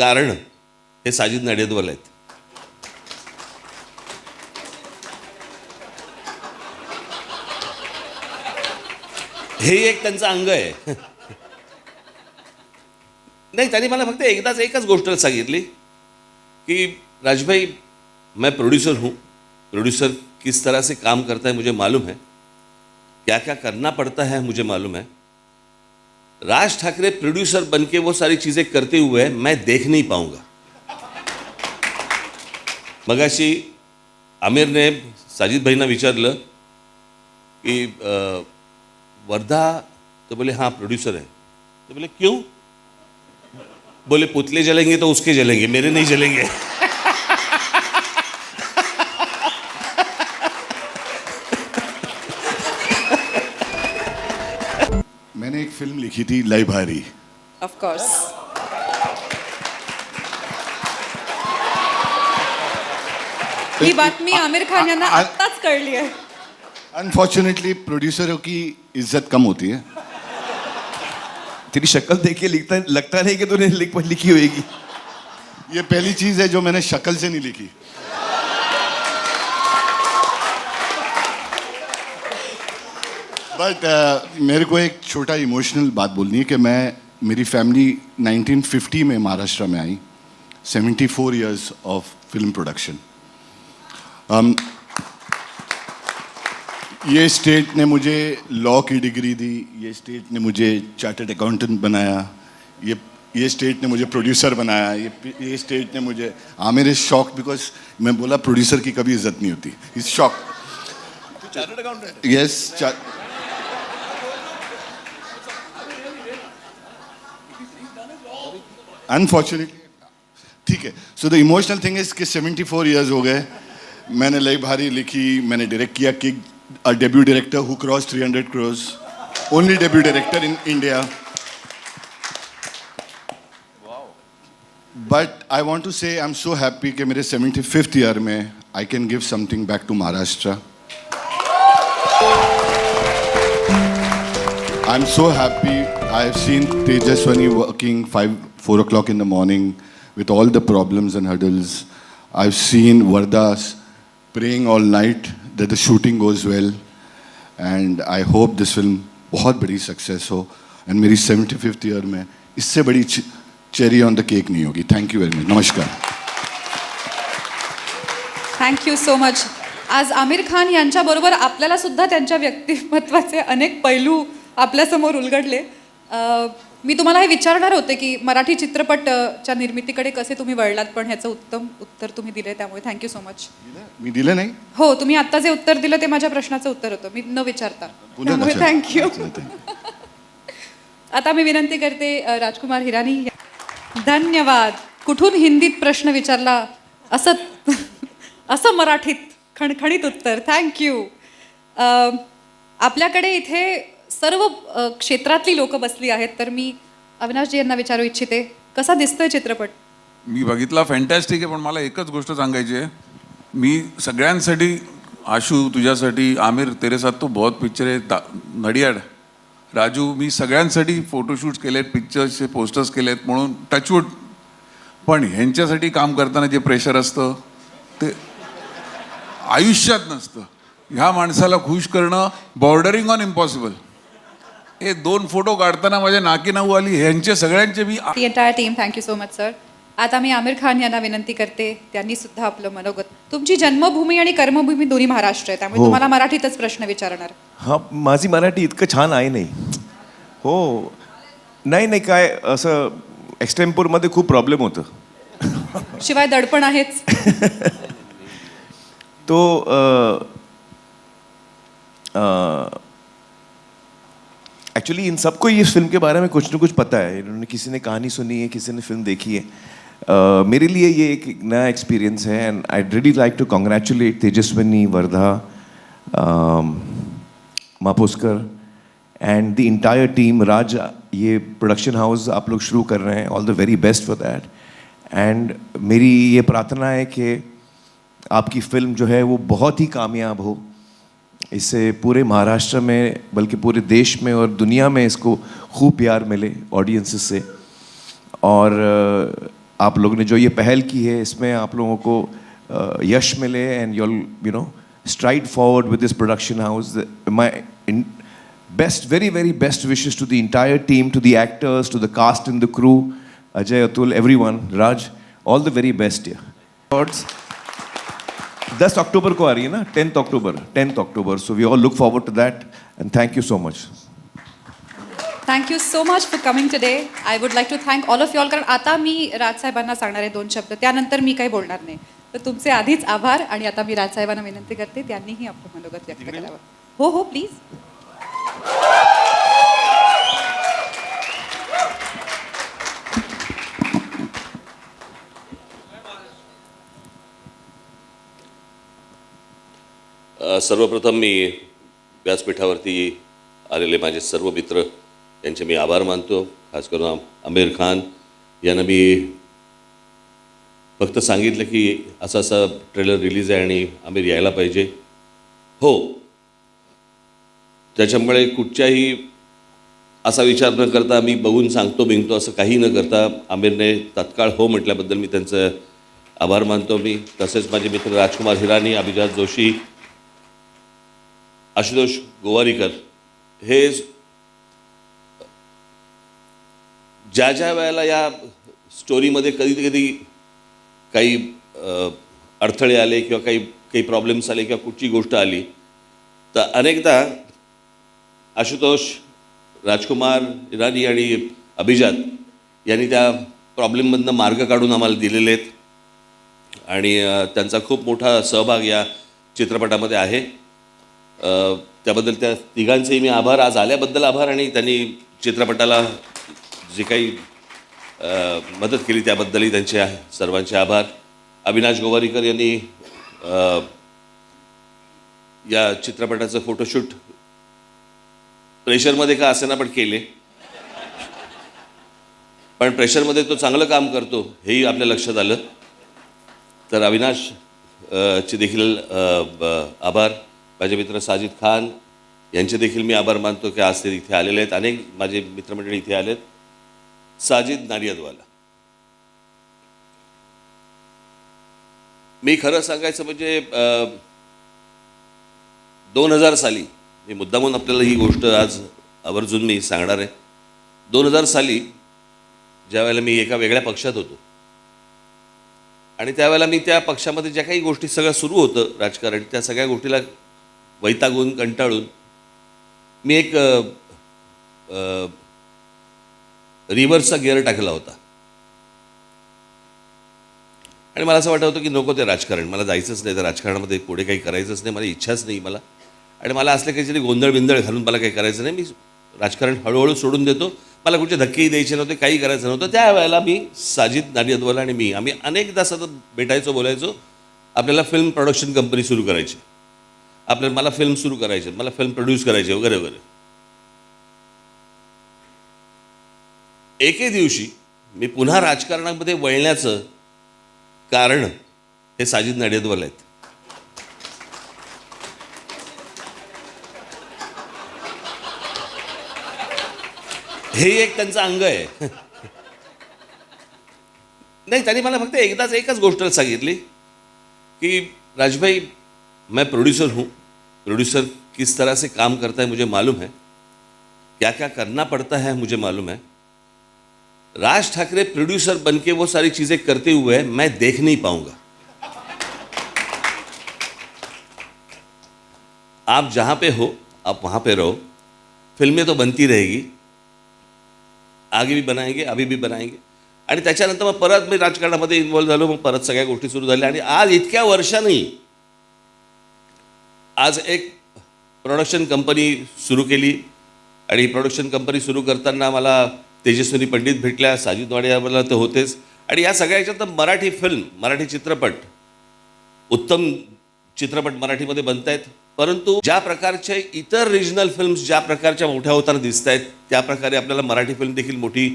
कारण हे साजिद नडेदवाल आहेत. हे एक त्यांचं अंग आहे. नाही त्यांनी मला फक्त एकदाच एकच गोष्ट सांगितली कि राजभाई मैं प्रोड्यूसर हूँ. प्रोड्यूसर किस तरह से काम करता है मुझे मालूम है. क्या क्या करना पड़ता है मुझे मालूम है. राज ठाकरे प्रोड्यूसर बन के वो सारी चीज़ें करते हुए मैं देख नहीं पाऊँगा। मगाशी आमिरने साजिद भाईंना विचारलं की वर्धा तो बोले हाँ प्रोड्यूसर है। तो बोले, क्यों? बोले, पुतले जलेंगे तो उसके जलेंगे, मेरे नहीं जलेंगे। मैंने एक फ़िल्म लिखी थी लय भारी ऑफकोर्स ही बातमी आमिर खान यांना आत्ताच कळली आहे अनफॉर्चुनेटली प्रोड्यूसरों की इज़्ज़त कम होती है। तेरी शक्ल देख के लिखता लगता नहीं कि तूने लिख लिखी होएगी। ये पहली चीज़ है जो मैंने शक्ल से नहीं लिखी। बट मेरे को एक छोटा इमोशनल बात बोलनी है कि मैं मेरी फैमिली 1950 में महाराष्ट्र में आई 74 years of film production um, ये स्टेट ने मुझे लॉ की डिग्री दी ये स्टेट ने मुझे चार्टर्ड अकाउंटेंट बनाया ये ये स्टेट ने मुझे प्रोड्यूसर बनाया ये ये स्टेट ने मुझे आमिर मेरे शौक बिकॉज़ मैं बोला प्रोड्यूसर की कभी इज़्ज़त नहीं होती. इज़ शॉक यस अनफॉर्चुनेटली ठीक है. So the emotional thing is कि 74 इयर्स हो गए. मैंने लई भारी लिखी मैंने डायरेक्ट किया कि a debut director who cross 300 hundred crore only debut director in India but I want to say I am so happy कि मेरे 75th ईयर में I can give something back to Maharashtra I am so happy I've seen Tejaswani working five, four o'clock in the morning with all the problems and hurdles. I've seen Vardas praying all night that the shooting goes well. And I hope this film बहुत बड़ी success हो and मेरी seventy fifth year में इससे बड़ी cherry on the cake नहीं होगी thank you very much नमस्कार थँक्यू सो मच आज आमिर खान यांच्याबरोबर आपल्याला सुद्धा त्यांच्या व्यक्तिमत्वाचे अनेक पैलू आपल्यासमोर उलगडले मी तुम्हाला हे विचारणार होते की मराठी चित्रपटच्या निर्मितीकडे कसे तुम्ही वळलात पण ह्याचं उत्तम उत्तर तुम्ही दिले त्यामुळे थँक्यू सो मच मी दिलं नाही? हो तुम्ही आत्ता जे उत्तर दिलं ते माझ्या प्रश्नाचं उत्तर होतं मी न विचारता. त्यामुळे. थँक्यू. आता मी विनंती करते राजकुमार हिरानी धन्यवाद. कुठून हिंदीत प्रश्न विचारला? असं असं मराठीत खणखणीत उत्तर. थँक्यू आपल्याकडे इथे सर्व क्षेत्रातली लोक बसली आहेत तर मी अविनाशजी यांना विचारू इच्छिते कसा दिसतोय चित्रपट? मी बघितला फॅन्टॅस्टिक आहे पण मला एकच गोष्ट सांगायची आहे. मी सगळ्यांसाठी आशू तुझ्यासाठी आमिर तेरे साथ तो बहुत पिक्चर आहे दा नडियाड. राजू मी सगळ्यांसाठी फोटोशूट्स केलेत पिक्चर्सचे पोस्टर्स केलेत म्हणून टचवूड पण ह्यांच्यासाठी काम करताना जे प्रेशर असतं ते आयुष्यात नसतं. ह्या माणसाला खुश करणं बॉर्डरिंग ऑन इम्पॉसिबल हे दोन फोटो काढताना माझ्या नाकी नऊ आली. ह्यांचे सगळ्यांचे मी ती entire team thank you so much sir आता मी आमिर खान यांना विनंती करते त्यांनी सुद्धा आपलं मनोगत तुमची जन्मभूमी आणि कर्मभूमी दोन्ही महाराष्ट्र आहे त्यामुळे हो. तुम्हाला मराठीतच प्रश्न विचारणार. हा माझी मराठी इतकं छान आहे नाही. हो. नाही नाही काय असं एक्स्टेम्पोरमध्ये खूप प्रॉब्लेम होतं. शिवाय दडपण आहेच. तो एक्चुअली इन सबको ये फ़िल्म के बारे में कुछ ना कुछ पता है। इन्होंने किसी ने कहानी सुनी है, किसी ने फ़िल्म देखी है। मेरे लिए ये एक नया एक्सपीरियंस है and I really like to congratulate Tejaswini, Vardha Maposkar and the entire team Raj, ये प्रोडक्शन हाउस आप लोग शुरू कर रहे हैं। All the very best for that and मेरी ये प्रार्थना है कि आपकी फ़िल्म जो है वो बहुत ही कामयाब हो। इसे पूरे महाराष्ट्र में, बल्कि पूरे देश में और दुनिया में इसको खूब प्यार मिले ऑडियंस से। और आप लोग ने जो ये पहल की है, इसमें आप लोगों को यश मिले and you'll you know stride forward with this production house my best very very best wishes to the entire team to the actors to the cast in the crew Ajay Atul every one Raj all the very best year 10 October को आ रही है ना? 10th October 10th October so we all look forward to that and thank you so much thank you so much for coming today I would like to thank all of you all कारण आता मी राजसाहेबांना सांगणार आहे दोन शब्द. त्यानंतर मी काही बोलणार नाही. तर तुमचे आधीच आभार आणि आता मी राजसाहेबांना विनंती करते त्यांनीही आपलं मनोगत व्यक्त करावं. हो हो प्लीज सर्वप्रथम मी व्यासपीठावरती आलेले माझे सर्व मित्र यांचे मी आभार मानतो. खास करून आमिर खान यांना मी फक्त सांगितलं की असा असा ट्रेलर रिलीज आहे आणि आमिर यायला पाहिजे. हो त्याच्यामुळे कुठच्याही असा विचार न करता मी बघून सांगतो बिंगतो असं काही न करता आमिरने तत्काळ हो म्हटल्याबद्दल मी त्यांचं आभार मानतो मी. तसेच माझे मित्र राजकुमार हिरानी अभिजात जोशी आशुतोष गोवारीकर हे ज्या ज्या वेळेला या स्टोरीमध्ये कधी कधी काही अडथळे आले किंवा काही काही प्रॉब्लेम्स आले किंवा कुठची गोष्ट आली. तर अनेकदा आशुतोष राजकुमार इराणी आणि अभिजात यांनी त्या प्रॉब्लेममधनं मार्ग काढून आम्हाला दिलेले आहेत. आणि त्यांचा खूप मोठा सहभाग या चित्रपटामध्ये आहे. त्याबद्दल त्या तिघांचेही मी आभार. आज आल्याबद्दल आभार आणि त्यांनी चित्रपटाला जे काही मदत केली त्याबद्दलही त्यांचे सर्वांचे आभार. अविनाश गोवारीकर यांनी या चित्रपटाचं फोटोशूट प्रेशरमध्ये का असेना पण केले. पण प्रेशरमध्ये तो चांगलं काम करतो हेही आपल्या लक्षात आलं. तर अविनाश चे देखील आभार. माझे मित्र साजिद खान यांचे देखील मी आभार मानतो की आज ते इथे आलेले आहेत. अनेक माझे मित्रमंडळी इथे आलेत. साजिद नारियादवाला. मी खरं सांगायचं म्हणजे दोन हजार साली मी मुद्दामून आपल्याला ही गोष्ट आज आवर्जून मी सांगणार आहे. दोन हजार साली ज्या वेळेला मी एका वेगळ्या पक्षात होतो. आणि त्यावेळेला मी त्या पक्षामध्ये ज्या काही गोष्टी सगळं सुरू होतं राजकारण त्या सगळ्या गोष्टीला वैतागून कंटाळून. मी एक रिव्हर्सचा गिअर टाकला होता. आणि मला असं वाटत होतं की नको ते राजकारण मला जायचंच नाही. तर राजकारणामध्ये पुढे काही करायचंच नाही मला इच्छाच नाही मला. आणि मला असले काहीतरी गोंधळ बिंधळ घालून मला काही करायचं नाही मी राजकारण हळूहळू सोडून देतो. मला कुठचे धक्केही द्यायचे नव्हते काही करायचं नव्हतं. त्यावेळेला मी साजिद नाडियादवाला आणि मी आम्ही अनेकदा सतत भेटायचो बोलायचो. आपल्याला फिल्म प्रोडक्शन कंपनी सुरू करायची. आपल्याला मला फिल्म सुरू करायचे मला फिल्म प्रोड्यूस करायचे वगैरे वगैरे. एके दिवशी मी पुन्हा राजकारणामध्ये वळण्याचं कारण हे साजिद नडेदवाल आहेत. हे एक त्यांचं अंग आहे. नाही त्यांनी मला फक्त एकदाच एकच गोष्ट सांगितली की राजभाई मैं प्रोड्यूसर हूँ. प्रोड्यूसर किस तरह से काम करता है मुझे मालूम है। क्या क्या करना पड़ता है मुझे मालूम है। राज ठाकरे प्रोड्यूसर बन के वो सारी चीज़ें करते हुए मैं देख नहीं पाऊँगा। आप जहाँ पे हो, आप वहाँ पे रहो। फ़िल्में तो बनती रहेगी। आगे भी बनाएँगे, अभी भी बनाएँगे। आणि त्याच्यानंतर मग परत मी राजकारणामध्ये इन्व्हॉल्व झालो मग परत सगळ्या गोष्टी सुरू झाल्या आणि आज इतक्या वर्षांनी आज एक प्रोडक्शन कंपनी सुरू केली आणि ही प्रोडक्शन कंपनी सुरू करताना मला तेजस्विनी पंडित भेटल्या साजिद वाडियावाला तर होतेच. आणि या सगळ्या याच्यात मराठी फिल्म मराठी चित्रपट उत्तम चित्रपट मराठीमध्ये बनत आहेत परंतु ज्या प्रकारचे इतर रिजनल फिल्म्स ज्या प्रकारच्या मोठ्या होताना दिसत आहेत त्या प्रकारे आपल्याला मराठी फिल्म देखील मोठी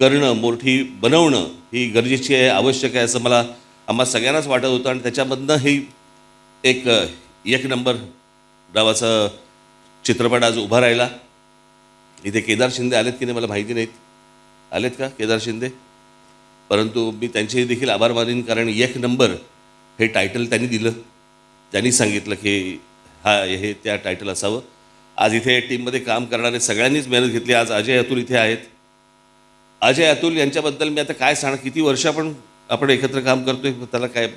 करणं मोठी बनवणं ही गरजेची आहे आवश्यक आहे असं मला आम्हा सगळ्यांनाच वाटत होतं. आणि त्याच्यामधनं ही एक एक नंबर नावाचा चित्रपट आज उभा राहिला. इथे केदार शिंदे आलेत की नाही मला माहिती नाहीत. आलेत का केदार शिंदे? परंतु मी त्यांचे देखील आभार मानेन कारण एक नंबर हे टायटल त्यांनी दिलं. त्यांनी सांगितलं की हा हे त्या टायटल असावं. आज इथे टीममध्ये काम करणारे सगळ्यांनीच मेहनत घेतली. आज अजय अतुल इथे आहेत. अजय अतुल यांच्याबद्दल मी आता काय सांग किती वर्ष आपण आपण एकत्र काम करतोय? त्याला काय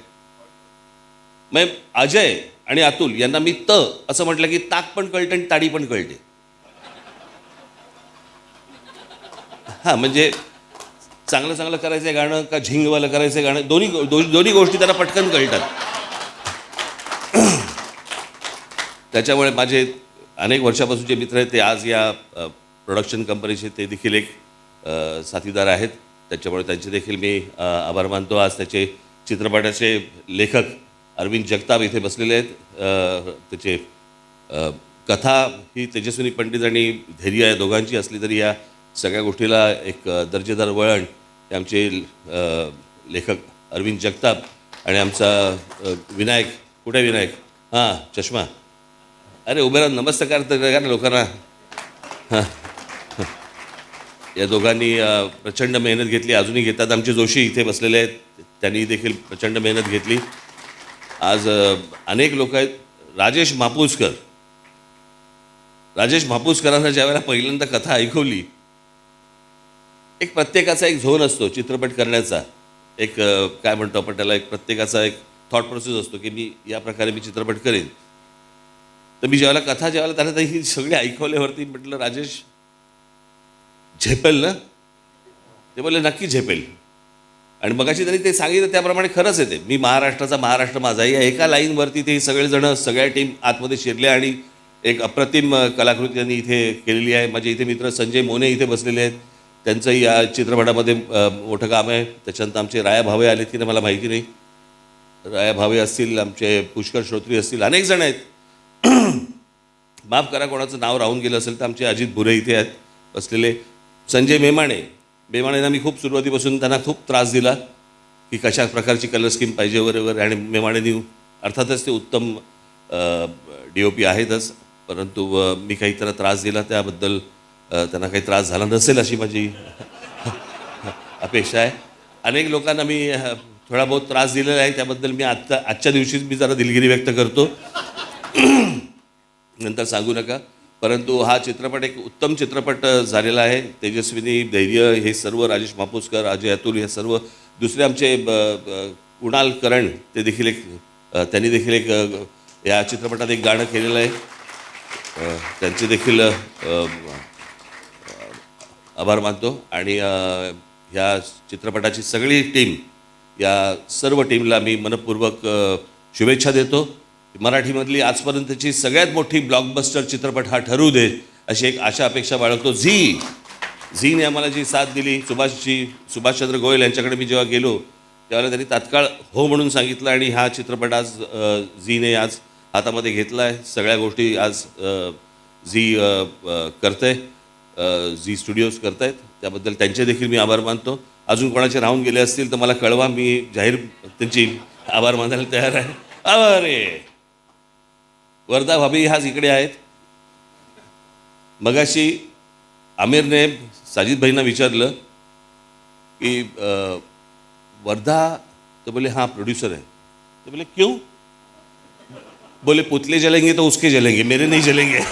मग अजय आणि अतुल यांना मी त असं म्हटलं की ताक पण कळतं आणि ताडी पण कळते. हां म्हणजे चांगलं चांगलं करायचं गाणं का झिंगवालं करायचं गाणं दोन्ही दोन्ही दोन्ही गोष्टी त्यांना पटकन कळतात. त्याच्यामुळे माझे अनेक वर्षापासूनचे मित्र आहेत ते आज या प्रोडक्शन कंपनीचे ते देखील एक साथीदार आहेत. त्याच्यामुळे त्यांचे देखील मी आभार मानतो. आज त्याचे चित्रपटाचे लेखक अरविंद जगताप इथे बसलेले आहेत. त्याचे कथा ही तेजस्विनी पंडित आणि धैर्य या दोघांची असली तरी या सगळ्या गोष्टीला एक दर्जेदार वळण हे आमचे लेखक अरविंद जगताप आणि आमचा विनायक कुठे विनायक? हां चष्मा. अरे उभे राहून नमस्कार तर का ना लोकांना. हां. या दोघांनी प्रचंड मेहनत घेतली अजूनही घेतात. आमचे जोशी इथे बसलेले आहेत. त्यांनी देखील प्रचंड मेहनत घेतली. आज अनेक लोक आहेत. राजेश मापूसकर. राजेश मापूसकरांना ज्यावेळेला पहिल्यांदा कथा ऐकवली एक प्रत्येकाचा एक झोन असतो चित्रपट करण्याचा. एक काय म्हणतो आपण त्याला एक प्रत्येकाचा एक थॉट प्रोसेस असतो की मी या प्रकारे मी चित्रपट करेन. तर मी ज्यावेळेला कथा ज्यावेळेला त्यांना ते ही सगळी ऐकवल्यावरती म्हटलं राजेश झेपेल ना? ते बोलले नक्की झेपेल. आणि मगाशी त्यांनी ते सांगितलं त्याप्रमाणे खरंच आहे ते. मी महाराष्ट्राचा महाराष्ट्र माझा या एका लाईनवरती ते सगळेजण सगळ्या टीम आतमध्ये शिरल्या आणि एक अप्रतिम कलाकृती त्यांनी इथे केलेली आहे. माझे इथे मित्र संजय मोने इथे बसलेले आहेत. त्यांचंही या चित्रपटामध्ये मोठं काम आहे. त्याच्यानंतर आमचे राया भावे आले की नाही मला माहिती नाही. राया भावे असतील आमचे पुष्कर श्रोत्री असतील अनेक जण आहेत. माफ करा कोणाचं नाव राहून गेलं असेल तर आमचे अजित भुरे इथे आहेत बसलेले. संजय मेमाणे मेमाणेंना मी खूप सुरुवातीपासून त्यांना खूप त्रास दिला की कशा प्रकारची कलर स्कीम पाहिजे वगैरे वगैरे आणि मेमाणेंनी अर्थातच ते उत्तम डी ओ पी आहेतच परंतु मी काही त्यांना त्रास दिला त्याबद्दल त्यांना काही त्रास झाला नसेल अशी माझी अपेक्षा आहे. अनेक लोकांना मी थोडा बहुत त्रास दिलेला आहे त्याबद्दल मी आत्ता आजच्या दिवशीच मी जरा दिलगिरी व्यक्त करतो. नंतर सांगू नका. परंतु हा चित्रपट एक उत्तम चित्रपट झालेला आहे. तेजस्विनी धैर्य हे सर्व राजेश मापूसकर अजय अतुल हे सर्व दुसरे आमचे ब- कुणाल करण ते देखील एक त्यांनी देखील एक या चित्रपटात एक गाणं केलेलं आहे. त्यांचे देखील आभार मानतो. आणि ह्या चित्रपटाची सगळी टीम या सर्व टीमला मी मनपूर्वक शुभेच्छा देतो. मराठीमधली आजपर्यंतची सगळ्यात मोठी ब्लॉकबस्टर चित्रपट हा ठरू दे अशी एक आशा अपेक्षा बाळगतो. झी. झीने आम्हाला जी साथ दिली सुभाषजी सुभाषचंद्र गोयल यांच्याकडे मी जेव्हा गेलो त्यावेळेला त्यांनी तात्काळ हो म्हणून सांगितलं आणि हा चित्रपट आज झीने आज हातामध्ये घेतला आहे सगळ्या गोष्टी आज झी करतंय झी स्टुडिओज करतायत. त्याबद्दल त्यांचे देखील मी आभार मानतो. अजून कोणाचे राहून गेले असतील तर मला कळवा मी जाहीर त्यांची आभार मानायला तयार आहे. अरे! वर्धा भाभी आज इकडे आहेत. मगाशी आमिरने साजिद भाईंना विचारलं की वर्धा? तो बोले हाँ प्रोड्यूसर है तो बोले क्यों? बोले पुतले जलेंगे तो उसके जलेंगे मेरे नहीं जलेंगे.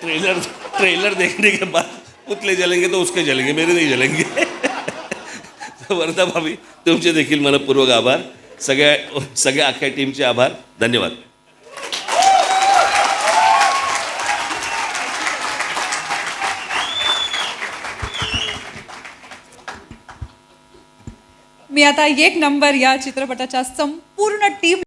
ट्रेलर ट्रेलर देखने के बाद पुतले जलेंगे तो उसके जलेंगे मेरे नाही जलेंगे। तर भाभी तुमचे देखील मनपूर्वक आभार। सगळ्या सगळ्या अख्ख्या टीमचे आभार। धन्यवाद। मी आता एक नंबर या चित्रपटाच्या संपूर्ण टीम